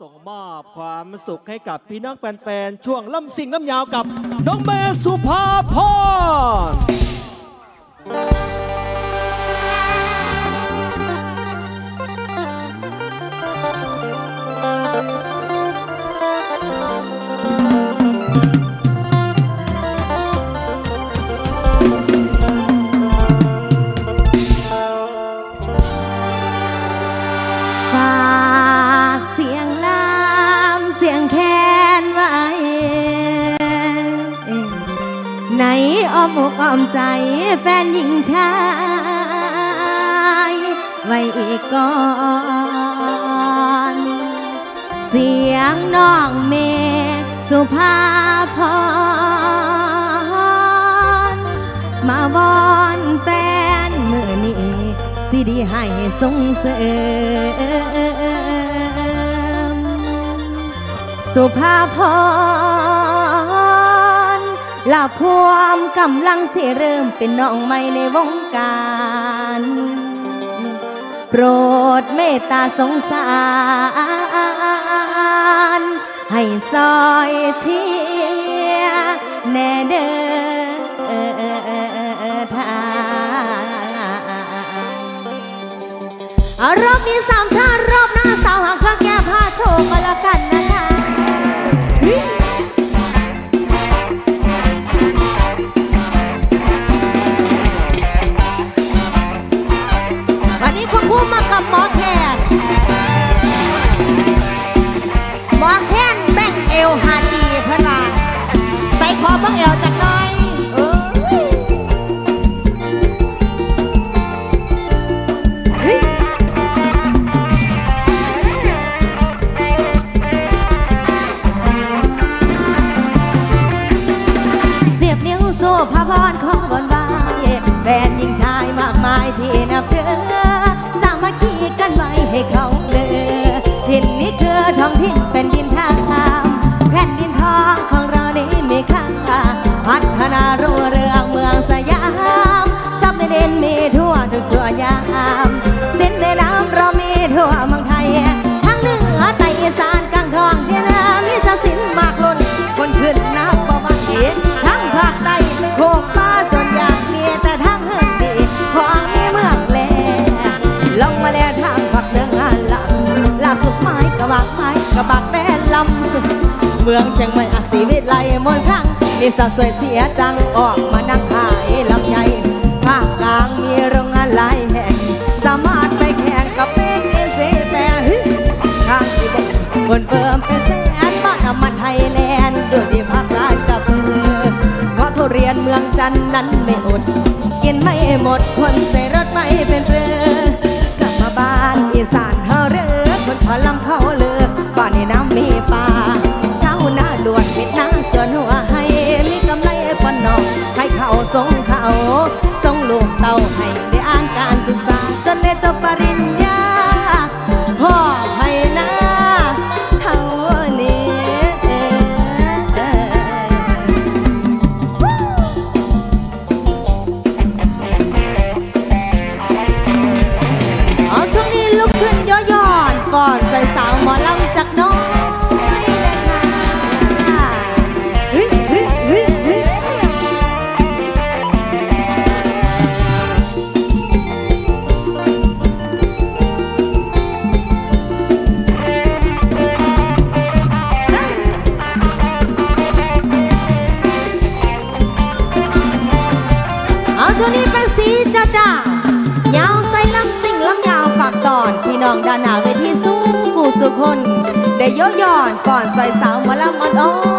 ส่งมอบความสุขให้กับพี่น้องแฟนๆ ช่วงล่ำสิ่งล่ำยาวกับน้องเมย์สุภาพร ใจแฟนหญิงชาย ไว้อีกก่อน เสียงน้องเมสุภาพรมาวอนแฟนมือนี้สิดีให้ส่งเสริม สุภาพร ลาพวมกำลังสิเริ่มเป็นน้องใหม่ในวงการ โปรดเมตตาสงสาร ให้ซอยเทียแน่เด้อทางรอบนี้สามท่ารอบหน้าสาวหางเครื่องแก้ผ้าโชว์ก็แล้วกันนะคะ งเอวจักหน่อยเอ้ยเฮ้ยเสียบนิ้วโซ่พระพรของบนบายแฟนหญิงชายมากมายที่นับถือ มืองเชียงใหม่อาศีวิไลมนครั้งมีสาวสวยเสียจังออกมานั่งขายลำไยภาคกลางมีโรงงานหลายแห่ง สามารถไปแข่งกับเป็นเอเซแปรทางที่บอกบนเพิ่มเป็นแสนบ้านน้ำมันไทยแลนด์อยู่ที่ภาคใต้กับเธอเพราะทุเรียนเมืองจันน์นั้นไม่อด กินไม่หมดคนใส่รถไม่เป็นเรือกลับมาบ้านอีสานเฮาเรือคนพอลำเขา ไอนพี่น้องด้านหน้าเวทีสู้กูสุคน ได้ย่อย่อนก่อนใส่สาวหมอลำอ่อนๆกัน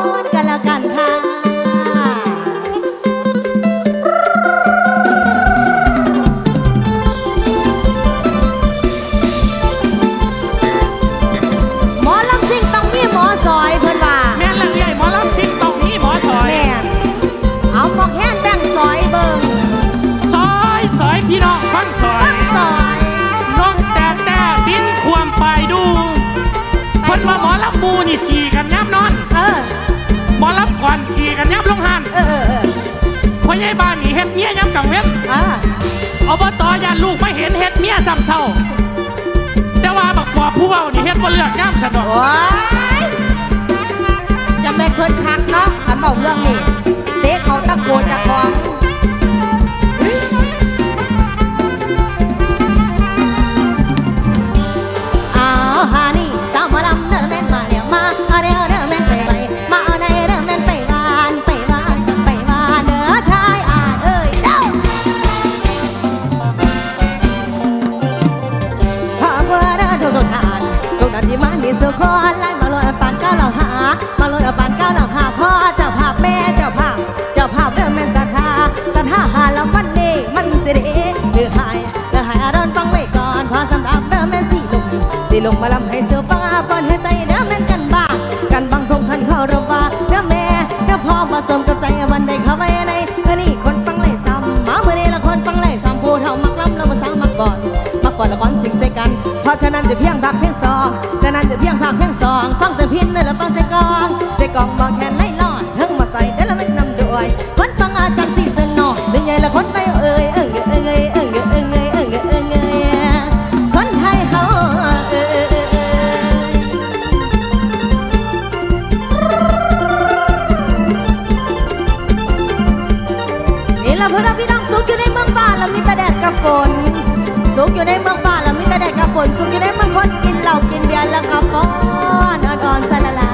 บ้านนี่เฮ็ดเมียย้ำกังเว็บอ่าอบตยาลูกไม่เห็นเฮ็ดเมียซ้ำเศร้า แต่ว่าบักบอกผู้เบานี่เฮ็ดบ่เลือกย้ำสะดอก โอ้ยจะแม่เพิ่นค่ะ สิมานี่สุขอไล่มาลอยปานก้าเหล่าหา มาลอยปานก้าเหล่าหาพ่อเจ้าภาพแม่เจ้าภาพ เจ้าภาพเรื่องแมนสัทธาสัทธาหาแล้วมันนี่มันสิเดหรือหายหรือหายอารอนฟังไว้ก่อนพอสำหรับเรื่องแมนสีลงสีลงมาลำให้เสือฟัง นสุขอยู่ในมันคนกินเหล้ากินเบียร์แล้วก็ฟ้อนอ่อนสละลา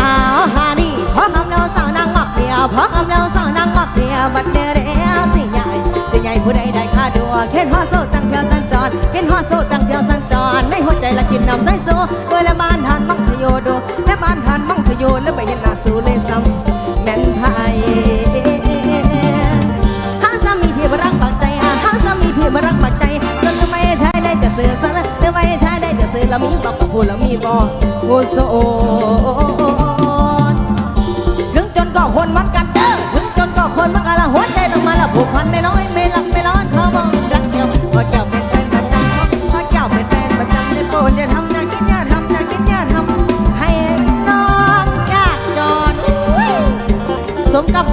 อ้าวฮานี่พ่อคำเนาสาวนางมักเดียวพ่อคำเนาสาวนางมักเดียวบัดเนื้อเดียวสิใหญ่สิใหญ่ผู้ใดได้ค่าดัวเข็นหัวโซ่ตั้งเพียวสันจรเข็นหัวโซ่ตั้งเพียวสันจอรในหัวใจละกินน้ำใจโซ่เวลาบ้านทานมังพโยดูและบ้านทานมังพโยแล้วไปเห็น มารักปักใจสนทำไมใช้ได้จะเสือสนทำไมใช้ได้จะเสืออละมีบอกกูละมีบอกโอโซถึงจนก็คนมักกันเด้อถึงจนก็คนมักกันละหัวใจต้องมาละผูกพันไม่น้อยไม่หลับไม่ร้อนเขามองรักเดียวพอเจ้าเป็นแฟนประจำพอเจ้าเป็นแฟนประจำในโกนจะทำนะคิดยาทำนะคิดยาทำให้น้องยากจนสมกับ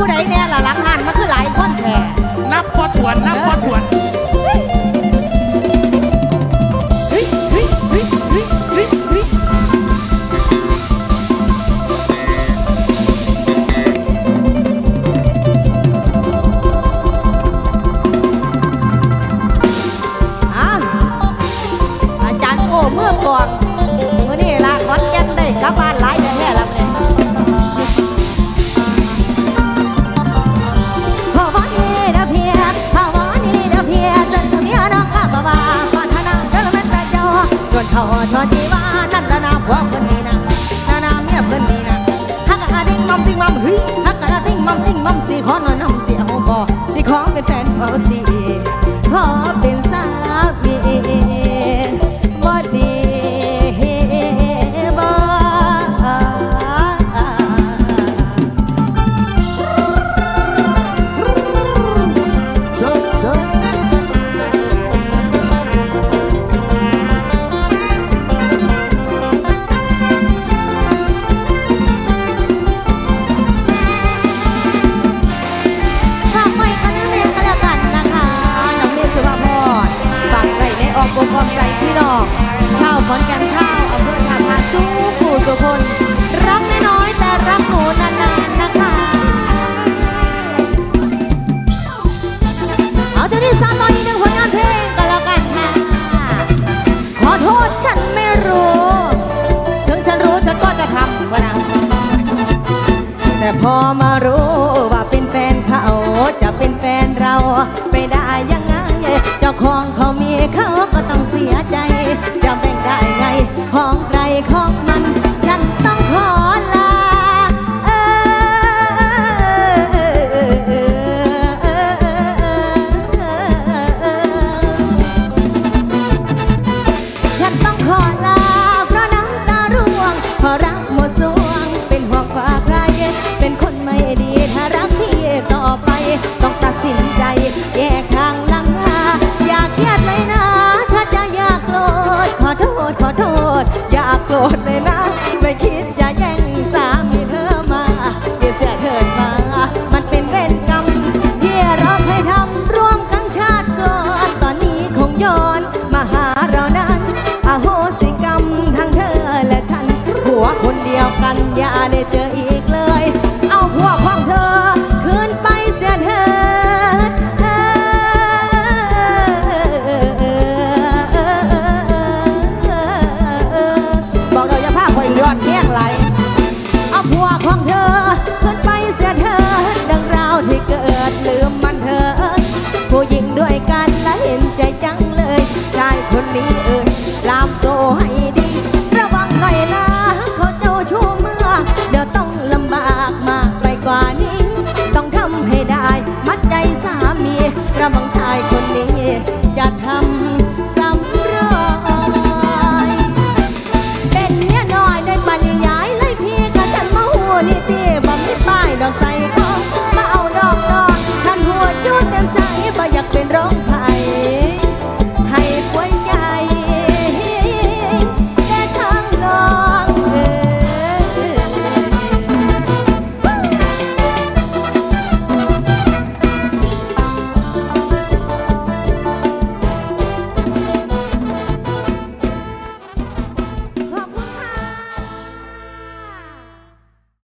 ผู้ใดแน่ มัมเฮ้ยฮักกะละติ้งมัมติ้งมัมสีขอหน่อยน้ำเสียงบ่สีขอเป็นแฟนเออตี โกรธเลยนะ นี้เออ